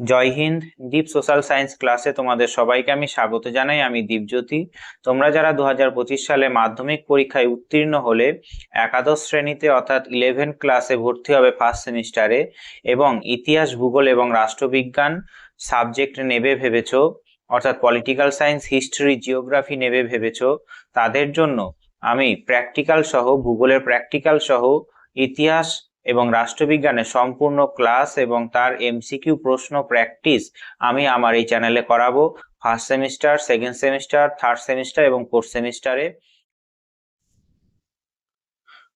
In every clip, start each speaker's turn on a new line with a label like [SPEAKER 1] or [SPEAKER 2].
[SPEAKER 1] জয় Hind Deep social science ক্লাসে তোমাদের সবাইকে আমি স্বাগত জানাই, আমি দীপজ্যোতি। তোমরা যারা দু হাজার পঁচিশ সালে মাধ্যমিক পরীক্ষায় উত্তীর্ণ হলে একাদশ শ্রেণীতে অর্থাৎ ইলেভেন ক্লাসে ভর্তি হবে ফার্স্ট সেমিস্টারে এবং ইতিহাস, ভূগোল এবং রাষ্ট্রবিজ্ঞান সাবজেক্ট নেবে ভেবেছো, অর্থাৎ পলিটিক্যাল সায়েন্স হিস্ট্রি জিওগ্রাফি নেবে ভেবেছ, তাদের জন্য আমি প্র্যাকটিক্যাল সহ, ভূগোলের প্র্যাকটিক্যাল সহ, ইতিহাস এবং রাষ্ট্রবিজ্ঞানে সম্পূর্ণ ক্লাস এবং তার এমসিকিউ প্রশ্ন প্র্যাকটিস আমি আমার এই চ্যানেলে করাবো। First semester second semester third semester এবং ফোর্থ সেমিস্টারে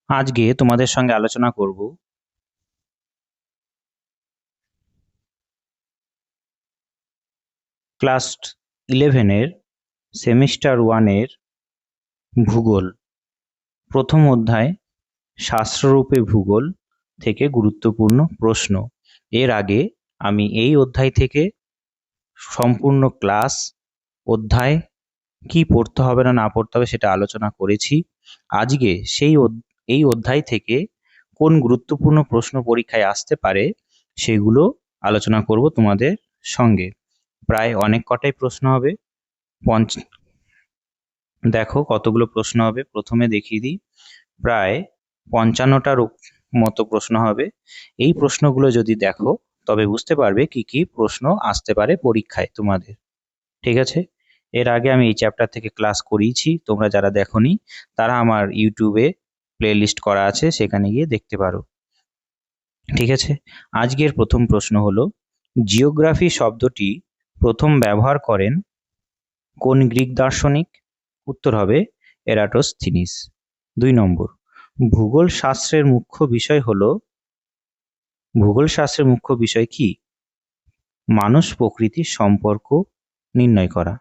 [SPEAKER 1] আজকে তোমাদের সঙ্গে আলোচনা করব। ক্লাস ইলেভেনের সেমিস্টার ওয়ানের ভূগোল। প্রথম অধ্যায়, শাস্ত্ররূপে ভূগোল। থেকে গুরুত্বপূর্ণ প্রশ্ন। এর আগে আমি এই অধ্যায় থেকে সম্পূর্ণ ক্লাস অধ্যায় কি পড়তে হবে না না পড়তে হবে সেটা আলোচনা করেছি। আজকে সেই এই অধ্যায় থেকে কোন গুরুত্বপূর্ণ প্রশ্ন পরীক্ষায় আসতে পারে সেগুলো আলোচনা করব তোমাদের সঙ্গে। প্রায় অনেক কটাই প্রশ্ন হবে। পঞ্চ, দেখো কতগুলো প্রশ্ন হবে। প্রথমে দেখিয়ে দিই। প্রায় পঞ্চান্নটার মতো প্রশ্ন হবে। এই প্রশ্নগুলো যদি দেখো, তবে বুঝতে পারবে কি কি প্রশ্ন আসতে পারে পরীক্ষায় তোমাদের। ঠিক আছে? এর আগে আমি এই চ্যাপ্টার থেকে ক্লাস করিয়েছি, তোমরা যারা দেখনি, তারা আমার ইউটিউবে প্লেলিস্ট করা আছে, সেখানে গিয়ে দেখতে পারো। ঠিক আছে? আজকের প্রথম প্রশ্ন হলো জিওগ্রাফি শব্দটি প্রথম ব্যবহার করেন কোন গ্রিক দার্শনিক? উত্তর হবে এরাটোস্থিনিস। দুই নম্বর ভূগোল শাস্ত্রের মুখ্য বিষয় হল, ভূগোল শাস্ত্রের মুখ্য বিষয় কি? মানুষ প্রকৃতির সম্পর্ক নির্ণয় করা।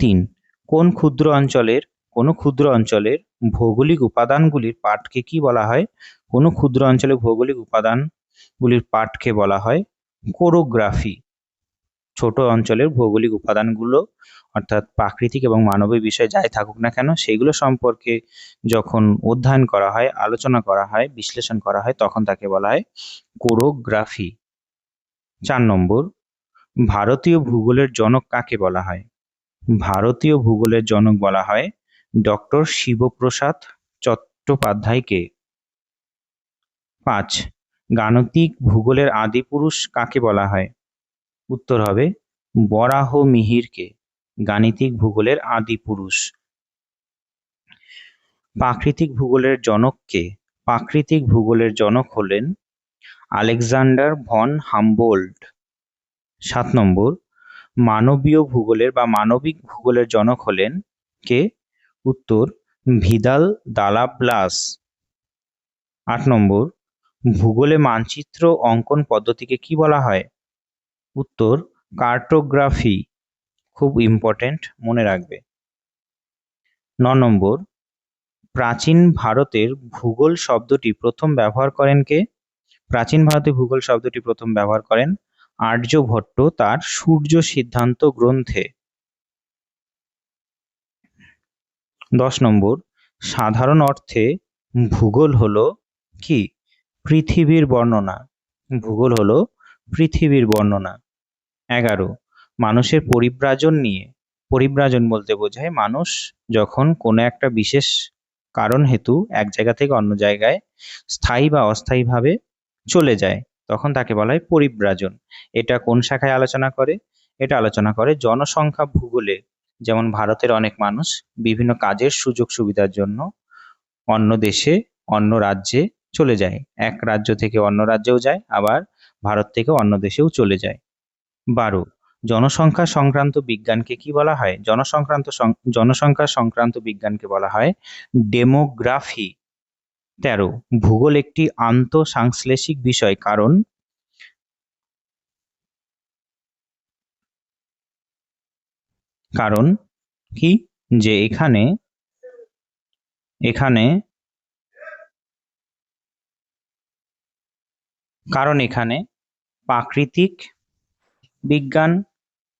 [SPEAKER 1] তিন, কোন ক্ষুদ্র অঞ্চলের, কোনো ক্ষুদ্র অঞ্চলের ভৌগোলিক উপাদানগুলির পাঠকে কি বলা হয়? কোনো ক্ষুদ্র অঞ্চলের ভৌগোলিক উপাদানগুলির পাঠকে বলা হয়? কোরোগ্রাফি। ছোট অঞ্চলের ভৌগোলিক উপাদানগুলো, অর্থাৎ প্রাকৃতিক এবং মানবিক বিষয় যাই থাকুক না কেন, সেগুলো সম্পর্কে যখন অধ্যয়ন করা হয়, আলোচনা করা হয়, বিশ্লেষণ করা হয়, তখন তাকে বলা হয় কোরোগ্রাফি। চার নম্বর, ভারতীয় ভূগোলের জনক কাকে বলা হয়? ভারতীয় ভূগোলের জনক বলা হয় ডক্টর শিবপ্রসাদ চট্টোপাধ্যায়কে। পাঁচ, গাণিতিক ভূগোলের আদিপুরুষ কাকে বলা হয়? উত্তর হবে বরাহ মিহিরকে গাণিতিক ভূগোলের আদি পুরুষ। প্রাকৃতিক ভূগোলের জনককে প্রাকৃতিক ভূগোলের জনক হলেন আলেকজান্ডার ভন হামবোল্ড। সাত নম্বর, মানবীয় ভূগোলের বা মানবিক ভূগোলের জনক হলেন কে? উত্তর, ভিদাল দালাব্লাস আট নম্বর, ভূগোলে মানচিত্র অঙ্কন পদ্ধতিকে কি বলা হয়? উত্তর, কার্টোগ্রাফি খুব ইম্পর্টেন্ট মনে রাখবে। ন নম্বর, প্রাচীন ভারতের ভূগোল শব্দটি প্রথম ব্যবহার করেন কে? প্রাচীন ভারতে ভূগোল শব্দটি প্রথম ব্যবহার করেন আর্যভট্ট তার সূর্য সিদ্ধান্ত গ্রন্থে। দশ নম্বর, সাধারণ অর্থে ভূগোল হলো কি? পৃথিবীর বর্ণনা। ভূগোল হলো পৃথিবীর বর্ণনা। এগারো। মানুষের পরিব্রাজন নিয়ে, পরিব্রাজন বলতে বোঝায় মানুষ যখন কোনো একটা বিশেষ কারণ হেতু এক জায়গা থেকে অন্য জায়গায় স্থায়ী বা অস্থায়ীভাবে চলে যায়, তখন তাকে বলা হয় পরিব্রাজন। এটা কোন শাখায় আলোচনা করে? এটা আলোচনা করে জনসংখ্যা ভূগোলে। যেমন ভারতের অনেক মানুষ বিভিন্ন কাজের সুযোগ সুবিধার জন্য অন্য দেশে, অন্য রাজ্যে চলে যায়। এক রাজ্য থেকে অন্য রাজ্যেও যায়, আবার ভারত থেকে অন্য দেশেও চলে যায়। বারো, জনসংখ্যা সংক্রান্ত বিজ্ঞানকে কি বলা হয়? জনসংক্রান্ত জনসংখ্যা সংক্রান্ত বিজ্ঞানকে বলা হয় ডেমোগ্রাফি। তেরো, ভূগোল একটি আন্তঃসাংশ্লেষিক বিষয়, কারণ কারণ কি? যে এখানে এখানে কারণ এখানে প্রাকৃতিক বিজ্ঞান,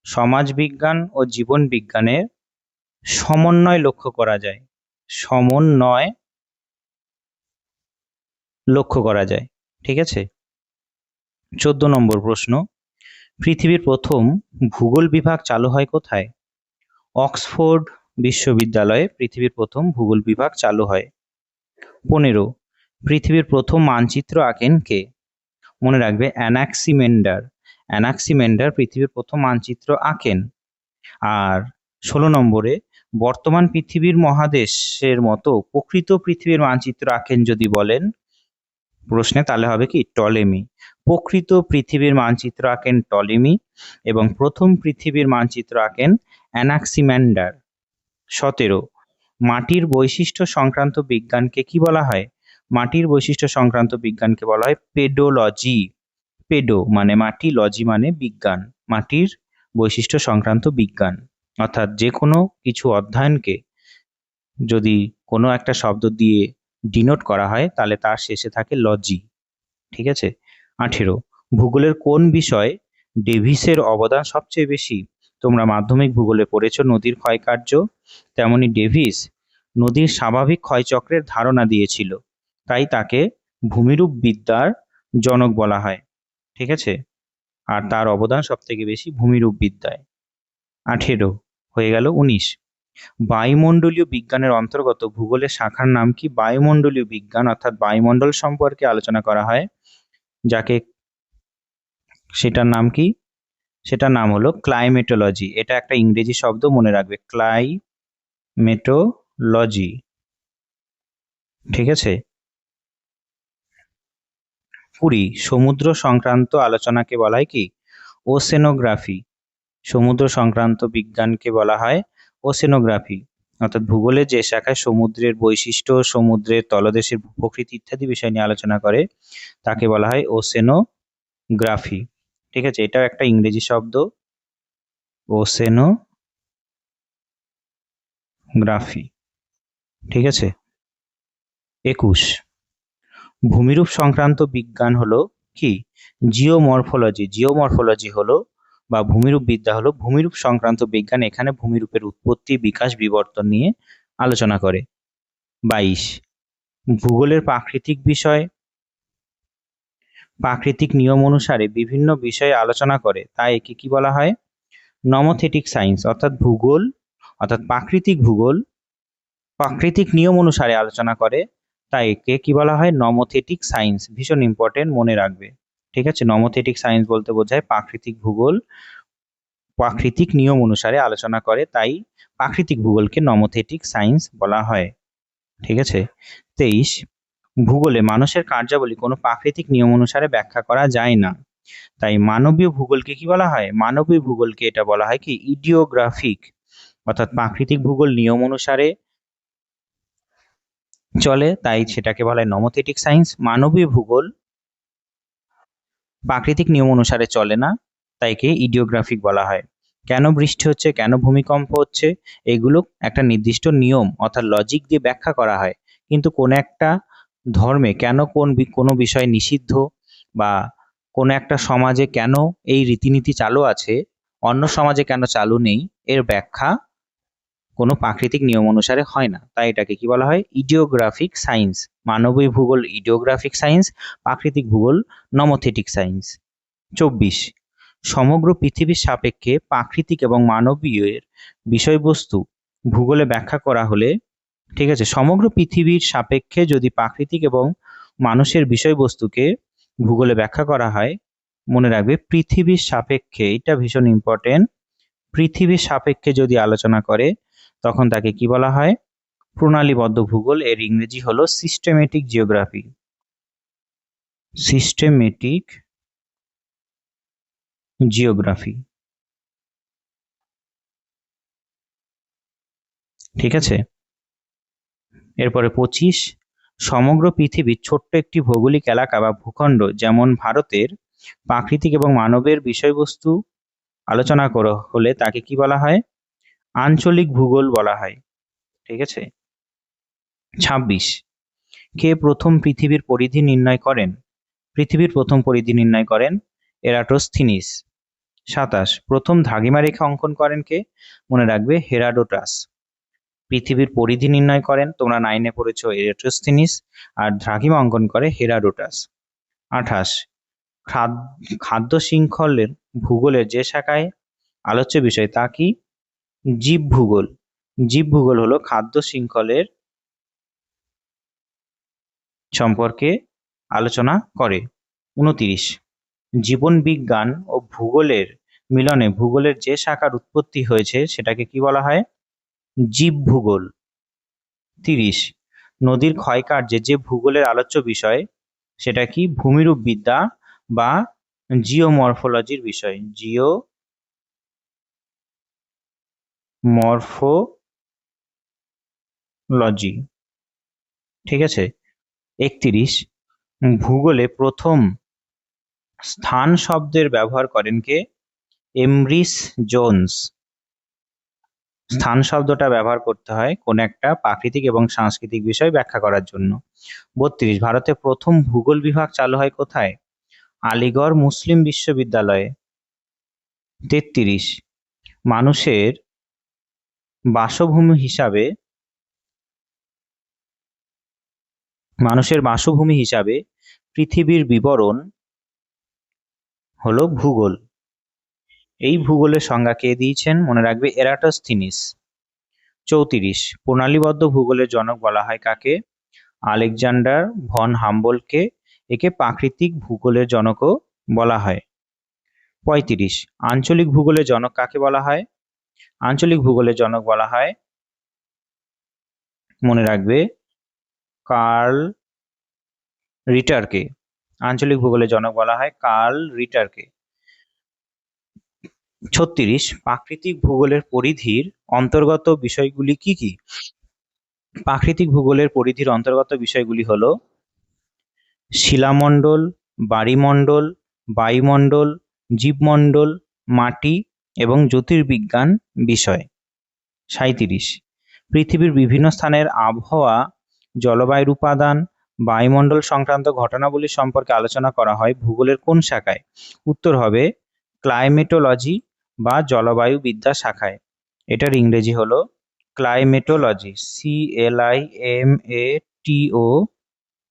[SPEAKER 1] সমাজবিজ্ঞান ও জীবন বিজ্ঞানের সমন্বয় লক্ষ্য করা যায়। সমন্বয় লক্ষ্য করা যায়, ঠিক আছে? চোদ্দ নম্বর প্রশ্ন, পৃথিবীর প্রথম ভূগোল বিভাগ চালু হয় কোথায়? অক্সফোর্ড বিশ্ববিদ্যালয়ে পৃথিবীর প্রথম ভূগোল বিভাগ চালু হয়। পনেরো, পৃথিবীর প্রথম মানচিত্র আঁকেন কে? মনে রাখবে, অ্যানাক্সিমেন্ডার। অ্যানাক্সিমেন্ডার পৃথিবীর প্রথম মানচিত্র আঁকেন। আর ষোলো নম্বরে, বর্তমান পৃথিবীর মহাদেশের মতো প্রকৃত পৃথিবীর মানচিত্র আঁকেন যদি বলেন, প্রশ্নে তাহলে হবে কি? টলেমি। প্রকৃত পৃথিবীর মানচিত্র আঁকেন টলেমি এবং প্রথম পৃথিবীর মানচিত্র আঁকেন অ্যানাক্সিম্যান্ডার। সতেরো, মাটির বৈশিষ্ট্য সংক্রান্ত বিজ্ঞানকে কি বলা হয়? মাটির বৈশিষ্ট্য সংক্রান্ত বিজ্ঞানকে বলা হয় পেডোলজি। পেডো মানে মাটি, লজি মানে বিজ্ঞান। মাটির বৈশিষ্ট্য সংক্রান্ত বিজ্ঞান। অর্থাৎ যে কোনো কিছু অধ্যয়নকে যদি কোনো একটা শব্দ দিয়ে ডিনোট করা হয়, তাহলে তার শেষে থাকে লজি। ঠিক আছে? আঠেরো, ভূগোলের কোন বিষয় ডেভিসের অবদান সবচেয়ে বেশি? তোমরা মাধ্যমিক ভূগোলে পড়েছ, নদীর ক্ষয়কার্য তেমনি ডেভিস নদীর স্বাভাবিক ক্ষয়চক্রের ধারণা দিয়েছিল। তাই তাকে ভূমিরূপ বিদ্যার জনক বলা হয়। ঠিক আছে? আর তার অবদান সব থেকে বেশি ভূমিরূপ বিদ্যায়। আঠেরো হয়ে গেল উনিশ। বায়ুমণ্ডলীয় বিজ্ঞানের অন্তর্গত ভূগোলের শাখার নাম কি? বায়ুমণ্ডলীয় বিজ্ঞান অর্থাৎ বায়ুমণ্ডল সম্পর্কে আলোচনা করা হয় যাকে সেটার নাম কি? সেটার নাম হলো ক্লাইমেটোলজি। এটা একটা ইংরেজি শব্দ মনে রাখবে ক্লাইমেটোলজি। ঠিক আছে? কুড়ি সমুদ্র সংক্রান্ত আলোচনাকে বলা হয় কি? ওসেনোগ্রাফি সমুদ্র সংক্রান্ত বিজ্ঞানকে বলা হয় ওসেনোগ্রাফি অর্থাৎ ভূগোলের যে শাখায় সমুদ্রের বৈশিষ্ট্য, সমুদ্রের তলদেশের প্রকৃতি ইত্যাদি বিষয় নিয়ে আলোচনা করে, তাকে বলা হয় ওসেনোগ্রাফি ঠিক আছে? এটাও একটা ইংরেজি শব্দ। ওসেনোগ্রাফি ঠিক আছে? একুশ। ভূমিরূপ সংক্রান্ত বিজ্ঞান হলো কি? জিওমরফোলজি। জিওমরফোলজি হলো বা ভূমিরূপ বিদ্যা হলো ভূমিরূপ সংক্রান্ত বিজ্ঞান এখানে ভূমিরূপের উৎপত্তি, বিকাশ, বিবর্তন নিয়ে আলোচনা করে। বাইশ। ভূগোলের প্রাকৃতিক বিষয়। প্রাকৃতিক নিয়ম অনুসারে বিভিন্ন বিষয়ে আলোচনা করে, তাই একে কি বলা হয়? নমোথেটিক সায়েন্স অর্থাৎ ভূগোল, অর্থাৎ প্রাকৃতিক ভূগোল। প্রাকৃতিক নিয়ম অনুসারে আলোচনা করে তাই একে কি বলা হয়? নমোথেটিক সায়েন্স ভীষণ ইম্পর্টেন্ট মনে রাখবে। ঠিক আছে? নমোথেটিক সায়েন্স বলতে বোঝায় প্রাকৃতিক ভূগোল, প্রাকৃতিক নিয়ম অনুসারে আলোচনা করে, তাই প্রাকৃতিক ভূগোলকে নমোথেটিক সায়েন্স বলা হয়। ঠিক আছে? তেইশ, ভূগোলে মানুষের কার্যাবলী কোনো প্রাকৃতিক নিয়ম অনুসারে ব্যাখ্যা করা যায় না। তাই মানবীয় ভূগোলকে কি বলা হয়? মানবীয় ভূগোলকে এটা বলা হয় কি? ইডিওগ্রাফিক, অর্থাৎ প্রাকৃতিক ভূগোল নিয়ম অনুসারে চলে, তাই সেটাকে বলা হয় নমোথেটিক সায়েন্স মানবীয় ভূগোল প্রাকৃতিক নিয়ম অনুসারে চলে না, তাইকে ইডিওগ্রাফিক বলা হয়। কেন বৃষ্টি হচ্ছে, কেন ভূমিকম্প হচ্ছে, এগুলো একটা নির্দিষ্ট নিয়ম, অর্থাৎ লজিক দিয়ে ব্যাখ্যা করা হয়। কিন্তু কোন একটা ধর্মে কেন কোন কোনো বিষয় নিষিদ্ধ বা কোনো একটা সমাজে কেন এই রীতিনীতি চালু আছে, অন্য সমাজে কেন চালু নেই, এর ব্যাখ্যা কোনো প্রাকৃতিক নিয়ম অনুসারে হয় না। তাই এটাকে কি বলা হয়? ইডিওগ্রাফিক সায়েন্স মানবীয় ভূগোল ইডিওগ্রাফিক সায়েন্স প্রাকৃতিক ভূগোল নমোথেটিক সায়েন্স চব্বিশ, সমগ্র পৃথিবীর সাপেক্ষে প্রাকৃতিক এবং মানবীয় বিষয়বস্তু ভূগোলে ব্যাখ্যা করা হলে, ঠিক আছে, সমগ্র পৃথিবীর সাপেক্ষে যদি প্রাকৃতিক এবং মানুষের বিষয়বস্তুকে ভূগোলে ব্যাখ্যা করা হয়, মনে রাখবে পৃথিবীর সাপেক্ষে, এটা ভীষণ ইম্পর্টেন্ট পৃথিবীর সাপেক্ষে যদি আলোচনা করে তখন তাকে কি বলা হয়? প্রণালীবদ্ধ ভূগোল এর ইংরেজি হলো সিস্টেমেটিক জিওগ্রাফি সিস্টেমেটিক জিওগ্রাফি ঠিক আছে? এরপরে পঁচিশ, সমগ্র পৃথিবীর ছোট্ট একটি ভৌগোলিক এলাকা বা ভূখণ্ড যেমন ভারতের প্রাকৃতিক এবং মানবের বিষয়বস্তু আলোচনা করা, হলে তাকে কি বলা হয়? আঞ্চলিক ভূগোল বলা হয়। ঠিক আছে? ছাব্বিশ। কে প্রথম পৃথিবীর পরিধি নির্ণয় করেন? পৃথিবীর প্রথম পরিধি নির্ণয় করেন এরাটোস্থিনিস। সাতাশ। প্রথম ধাগিমা রেখা অঙ্কন করেন কে? মনে রাখবে হেরাডোটাস। পৃথিবীর পরিধি নির্ণয় করেন, তোমরা নাইনে পড়েছ এরাটোস্থিনিস, আর দ্রাঘিমা অঙ্কন করে হেরাডোটাস। আঠাশ। খাদ- খাদ্য শৃঙ্খলের ভূগোলের যে শাখায় আলোচ্য বিষয় তা কি? জীব ভূগোল। জীব ভূগোল হলো খাদ্য শৃঙ্খলের সম্পর্কে আলোচনা করে। উনতিরিশ। জীবন বিজ্ঞান ও ভূগোলের মিলনে ভূগোলের যে শাখার উৎপত্তি হয়েছে সেটাকে কি বলা হয়? জীব ভূগোল। তিরিশ। নদীর ক্ষয়কার্যে যে ভূগোলের আলোচ্য বিষয়, সেটা কি? ভূমিরূপ বিদ্যা বা জিওমরফোলজির বিষয়। Geomorphology. ঠিক আছে? একত্রিশ, ভূগোলে প্রথম স্থান শব্দের ব্যবহার করেন কে? Emrys Jones. স্থান শব্দটা ব্যবহার করতে হয় কোন একটা প্রাকৃতিক এবং সাংস্কৃতিক বিষয় ব্যাখ্যা করার জন্য। বত্রিশ, ভারতে প্রথম ভূগোল বিভাগ চালু হয় কোথায়? আলিগড় মুসলিম বিশ্ববিদ্যালয়ে। তেত্রিশ, মানুষের বাসভূমি হিসাবে, মানুষের বাসভূমি হিসাবে পৃথিবীর বিবরণ হলো ভূগোল। এই ভূগোলের সংজ্ঞা কে দিয়েছেন? মনে রাখবে এরাটোস্থিনিস। চৌত্রিশ, প্রণালীবদ্ধ ভূগোলের জনক বলা হয় কাকে? আলেকজান্ডার ভন হাম্বলকে একে প্রাকৃতিক ভূগোলের জনকও বলা হয়। পঁয়ত্রিশ, আঞ্চলিক ভূগোলের জনক কাকে বলা হয়? আঞ্চলিক ভূগোলের জনক বলা হয়। মনে রাখবে, কার্ল রিটারকে, আঞ্চলিক ভূগোলের জনক বলা হয় কার্ল রিটারকে। ছত্রিশ, প্রাকৃতিক ভূগোলের পরিধির অন্তর্গত বিষয়গুলি কি কি? প্রাকৃতিক ভূগোলের পরিধির অন্তর্গত বিষয়গুলি হল, শিলামণ্ডল, বাড়িমণ্ডল, বায়ুমণ্ডল, জীবমণ্ডল, মাটি এবং জ্যোতির্বিজ্ঞান বিষয়। সাঁইত্রিশ। পৃথিবীর বিভিন্ন স্থানের আবহাওয়া, জলবায়ুর উপাদান, বায়ুমণ্ডল সংক্রান্ত ঘটনাবলী সম্পর্কে আলোচনা করা হয় ভূগোলের কোন শাখায়? উত্তর হবে, ক্লাইমেটোলজি বা জলবায়ু বিদ্যা শাখায়। এটার ইংরেজি হলো climatology C L I M A T O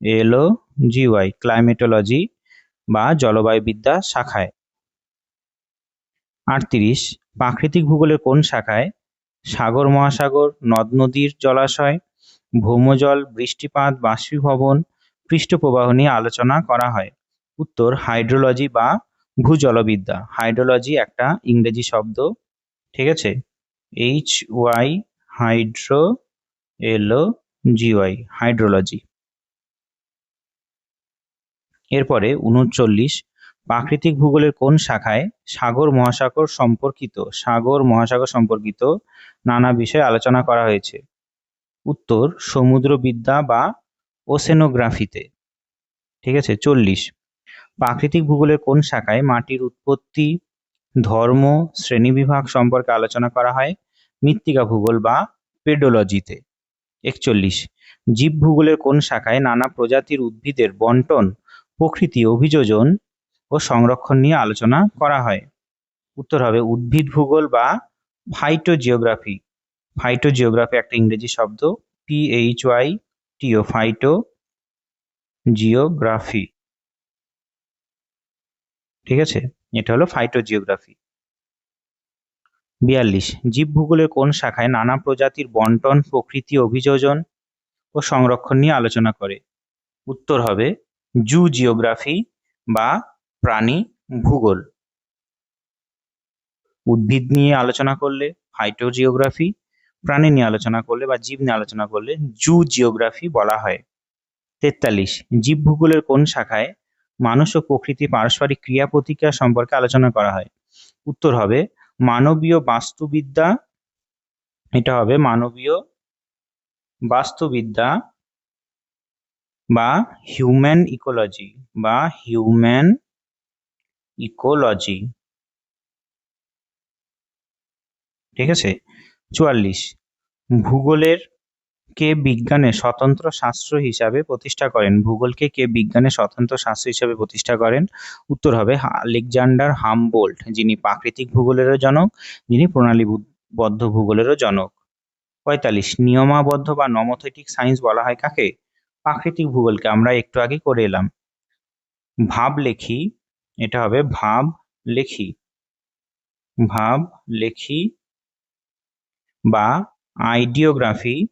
[SPEAKER 1] L O G Y climatology বা জলবায়ুবিদ্যা শাখায়। আটত্রিশ, প্রাকৃতিক ভূগোলের কোন শাখায়? সাগর মহাসাগর, নদ নদীর জলাশয়, ভৌমজল, বৃষ্টিপাত, বাষ্পীভবন, পৃষ্ঠপ্রবাহ নিয়ে আলোচনা করা হয়। উত্তর, হাইড্রোলজি বা ভূজলবিদ্যা। হাইড্রোলজি একটা ইংরেজি শব্দ, ঠিক আছে? H Y hydro L G Y, hydrology. এরপরে উনচল্লিশ প্রাকৃতিক ভূগোলের কোন শাখায় সাগর মহাসাগর সম্পর্কিত, সাগর মহাসাগর সম্পর্কিত নানা বিষয়ে আলোচনা করা হয়েছে? উত্তর, সমুদ্রবিদ্যা বা ওসেনোগ্রাফিতে। ঠিক আছে, চল্লিশ। প্রাকৃতিক ভূগোলের কোন শাখায় মাটির উৎপত্তি, ধর্ম, শ্রেণীবিভাগ সম্পর্কে আলোচনা করা হয়? মৃত্তিকা ভূগোল বা পেডোলজিতে। একচল্লিশ। জীব ভূগোলের কোন শাখায় নানা প্রজাতির উদ্ভিদের বন্টন, প্রকৃতি, অভিযোজন ও সংরক্ষণ নিয়ে আলোচনা করা হয়। উত্তর হবে উদ্ভিদ ভূগোল বা ফাইটোজিওগ্রাফি ফাইটোজিওগ্রাফি একটা ইংরেজি শব্দ P H Y T O phyto geography ঠিক আছে? এটা হলো ফাইটোজিওগ্রাফি বিয়াল্লিশ, জীব ভূগোলের কোন শাখায় নানা প্রজাতির বন্টন, প্রকৃতি, অভিযোজন ও সংরক্ষণ নিয়ে আলোচনা করে? উত্তর হবে জু জিওগ্রাফি বা প্রাণী ভূগোল। উদ্ভিদ নিয়ে আলোচনা করলে ফাইটোজিওগ্রাফি প্রাণী নিয়ে আলোচনা করলে বা জীব নিয়ে আলোচনা করলে জু জিওগ্রাফি বলা হয়। তেতাল্লিশ, জীব ভূগোলের কোন শাখায় মানুষ ও প্রকৃতি পারস্পরিক ক্রিয়া প্রতিক্রিয়া সম্পর্কে আলোচনা করা হয়? উত্তর হবে, মানবীয় বাস্তুবিদ্যা, এটা হবে মানবীয় বাস্তুবিদ্যা বা হিউম্যান ইকোলজি বা হিউম্যান ইকোলজি ঠিক আছে? চুয়াল্লিশ। ভূগোলের কে বিজ্ঞানের স্বতন্ত্র শাস্ত্র হিসাবে প্রতিষ্ঠা করেন? ভূগোলকে কে বিজ্ঞানের স্বতন্ত্র শাস্ত্র হিসাবে প্রতিষ্ঠা করেন? উত্তর হবে আলেকজান্ডার হামবোল্ট, যিনি প্রাকৃতিক ভূগোলেরও জনক, যিনি প্রণালীবদ্ধ ভূগোলেরও জনক। পঁয়তাল্লিশ, নিয়মাবদ্ধ বা নমোথেটিক সায়েন্স বলা হয় কাকে? প্রাকৃতিক ভূগোলকে, আমরা একটু আগে করে এলাম। ভাব লেখি এটা হবে ভাব লেখি। ভাব লেখি বা আইডিওগ্রাফি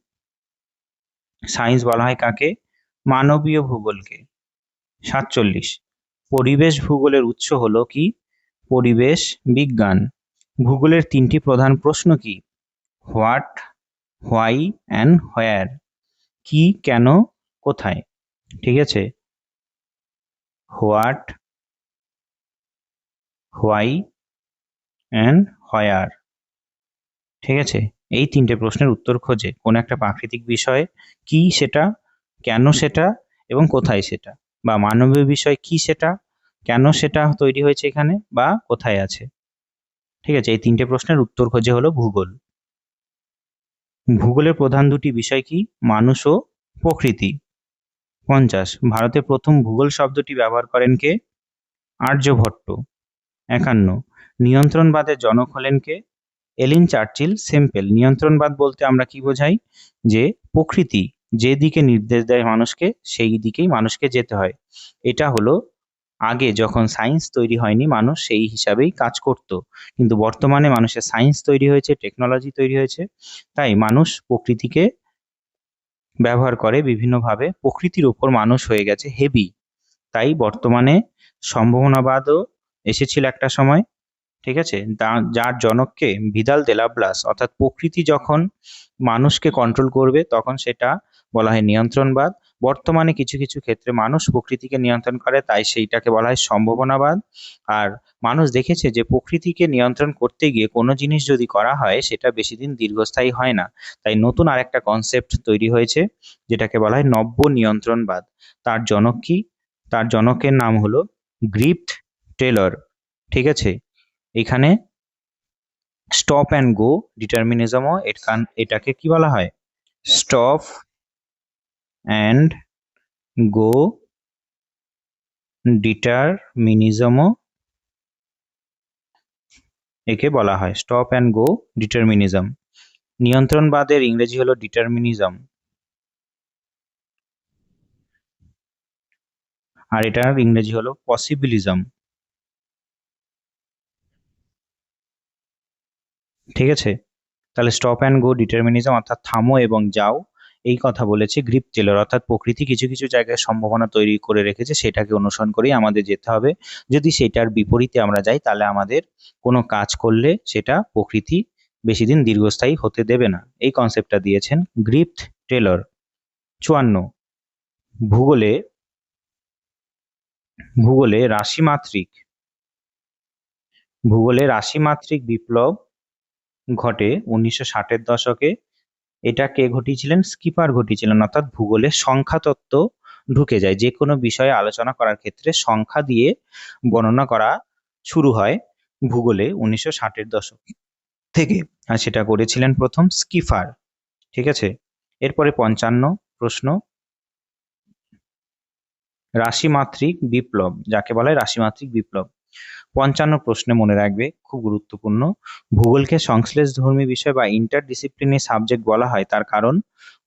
[SPEAKER 1] সায়েন্স বলা হয় কাকে? মানবীয় ভূগোলকে। সাতচল্লিশ। পরিবেশ ভূগোলের উৎস হলো কি? পরিবেশ বিজ্ঞান। ভূগোলের তিনটি প্রধান প্রশ্ন কি? What, why and where. কি, কেন, কোথায়? ঠিক আছে? What why and where. ঠিক আছে? এই তিনটে প্রশ্নের উত্তর খোঁজে কোন একটা প্রাকৃতিক বিষয় কি সেটা, কেন সেটা এবং কোথায় সেটা বা মানবীয় বিষয় কি সেটা, কেন সেটা তৈরি হয়েছে এখানে বা কোথায় আছে? ঠিক আছে? এই তিনটে প্রশ্নের উত্তর খোঁজে হলো ভূগোল। ভূগোলের প্রধান দুটি বিষয় কি? মানুষ ও প্রকৃতি। পঞ্চাশ, ভারতে প্রথম ভূগোল শব্দটি ব্যবহার করেন কে? আর্যভট্ট। একান্ন। নিয়ন্ত্রণবাদের জনক হলেন কে? এলিন চার্চিল, সেম্পেল। নিয়ন্ত্রণবাদ বলতে আমরা কি বোঝাই? যে প্রকৃতি যে দিকে নির্দেশ দেয় মানুষকে, সেই দিকেই মানুষকে যেতে হয়। এটা হলো আগে যখন সায়েন্স তৈরি হয়নি, মানুষ সেই হিসাবেই কাজ করত। কিন্তু বর্তমানে মানুষের সায়েন্স তৈরি হয়েছে, টেকনোলজি তৈরি হয়েছে, তাই মানুষ প্রকৃতিকে ব্যবহার করে বিভিন্নভাবে। প্রকৃতির ওপর মানুষ হয়ে গেছে হেভি তাই বর্তমানে সম্ভাবনাবাদও এসেছিল একটা সময়, ঠিক আছে? যার জনককে ভিদাল দেলাব্লাস অর্থাৎ প্রকৃতি যখন মানুষকে কন্ট্রোল করবে, তখন সেটা বলা হয় নিয়ন্ত্রণবাদ। বর্তমানে কিছু কিছু ক্ষেত্রে মানুষ প্রকৃতিকে নিয়ন্ত্রণ করে, তাই সেইটাকে বলা হয় সম্ভাবনাবাদ। আর মানুষ দেখেছে যে প্রকৃতিকে নিয়ন্ত্রণ করতে গিয়ে কোনো জিনিস যদি করা হয়, সেটা বেশি দিন দীর্ঘস্থায়ী হয় না। তাই নতুন আরেকটা কনসেপ্ট তৈরি হয়েছে, যেটাকে বলা হয় নব্য নিয়ন্ত্রণবাদ। তার জনক কি? তার জনকের নাম হলো গ্রিপ্ট টেলর, ঠিক আছে? এখানে স্টপ অ্যান্ড গো ডিটারমিনিজমও এটাকে কি বলা হয়? স্টপ অ্যান্ড গো ডিটারমিনিজমও একে বলা হয়। Stop and go determinism. নিয়ন্ত্রণবাদের ইংরেজি হলো ডিটারমিনিজম। আর এটার ইংরেজি হলো পসিবিলিজম। ঠিক আছে? তাহলে স্টপ অ্যান্ড গো ডিটারমিনিজম অর্থাৎ থামো এবং যাও, এই কথা বলেছে গ্রিপ টেলর। অর্থাৎ প্রকৃতি কিছু কিছু জায়গায় সম্ভাবনা তৈরি করে রেখেছে, সেটাকে অনুসরণ করেই আমাদের যেতে হবে। যদি সেটার বিপরীতে আমরা যাই, তাহলে আমাদের কোনো কাজ করলে সেটা প্রকৃতি বেশি দিন দীর্ঘস্থায়ী হতে দেবে না। এই কনসেপ্টটা দিয়েছেন গ্রিপ্ট টেলর। চুয়ান্ন। ভূগোলে ভূগোলে রাশিমাত্রিক ভূগোলে রাশিমাত্রিক বিপ্লব ঘটে উনিশশো ষাটের দশকে। এটা কে ঘটিয়েছিলেন? স্কিপার ঘটিয়েছিলেন, অর্থাৎ ভূগোলে সংখ্যা তত্ত্ব ঢুকে যায়। যে কোনো বিষয়ে আলোচনা করার ক্ষেত্রে সংখ্যা দিয়ে বর্ণনা করা শুরু হয় ভূগোলে উনিশশো ষাটের দশক থেকে। আর সেটা করেছিলেন প্রথম স্কিফার। ঠিক আছে? এরপরে পঞ্চান্ন প্রশ্ন। রাশিমাত্রিক বিপ্লব, যাকে বলা হয় রাশিমাত্রিক বিপ্লব। পঞ্চান্ন প্রশ্নে মনে রাখবে, খুব গুরুত্বপূর্ণ। ভূগোলকে সংশ্লেষ ধর্মী বিষয় বা ইন্টারডিসিপ্লিনারি সাবজেক্ট বলা হয়, তার কারণ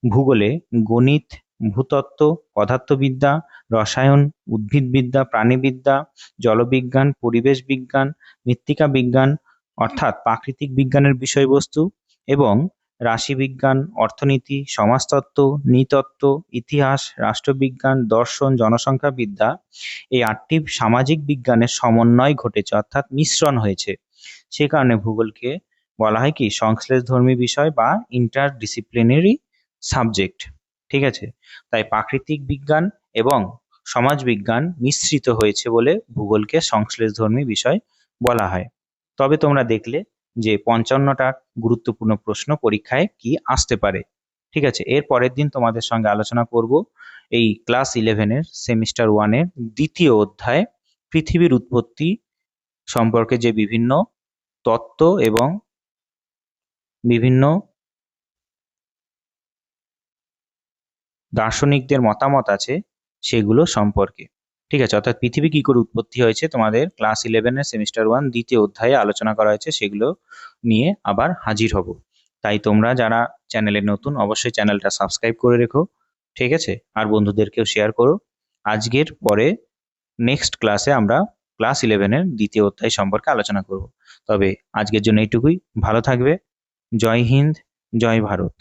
[SPEAKER 1] ভূগোলে গণিত, ভূতত্ত্ব, পদার্থবিদ্যা, রসায়ন, উদ্ভিদবিদ্যা, প্রাণীবিদ্যা, জলবিজ্ঞান পরিবেশ বিজ্ঞান মৃত্তিকা বিজ্ঞান অর্থাৎ প্রাকৃতিক বিজ্ঞানের বিষয়বস্তু এবং রাশিবিজ্ঞান, অর্থনীতি, সমাজতত্ত্ব, নৃতত্ত্ব, ইতিহাস, রাষ্ট্রবিজ্ঞান, দর্শন, জনসংখ্যা বিদ্যা এই আটটি সামাজিক বিজ্ঞানের সমন্বয় ঘটেছে, অর্থাৎ মিশ্রণ হয়েছে। সে কারণে ভূগোলকে বলা হয় কি, সংশ্লেষধর্মী বিষয় বা ইন্টার ডিসিপ্লিনারি সাবজেক্ট ঠিক আছে? তাই প্রাকৃতিক বিজ্ঞান এবং সমাজবিজ্ঞান মিশ্রিত হয়েছে বলে ভূগোলকে সংশ্লেষধর্মী বিষয় বলা হয়। তবে তোমরা দেখলে যে পঞ্চান্নটা গুরুত্বপূর্ণ প্রশ্ন পরীক্ষায় কি আসতে পারে। ঠিক আছে? এর পরের দিন তোমাদের সঙ্গে আলোচনা করব এই ক্লাস ইলেভেনের সেমিস্টার ওয়ানের দ্বিতীয় অধ্যায়, পৃথিবীর উৎপত্তি সম্পর্কে যে বিভিন্ন তত্ত্ব এবং বিভিন্ন দার্শনিকদের মতামত আছে সেগুলো সম্পর্কে। ঠিক আছে, অর্থাৎ পৃথিবী কি করে উৎপত্তি হয়েছে? তোমাদের ক্লাস ইলেভেনের সেমিস্টার ওয়ান দ্বিতীয় অধ্যায়ে আলোচনা করা হয়েছে, সেগুলো নিয়ে আবার হাজির হব। তাই তোমরা যারা চ্যানেলে নতুন, অবশ্যই চ্যানেলটা সাবস্ক্রাইব করে রেখো, ঠিক আছে? আর বন্ধুদেরকেও শেয়ার করো। আজকের পরে নেক্সট ক্লাসে আমরা ক্লাস ইলেভেনের দ্বিতীয় অধ্যায় সম্পর্কে আলোচনা করব। তবে আজকের জন্য এইটুকুই। ভালো থাকবে। জয় হিন্দ, জয় ভারত।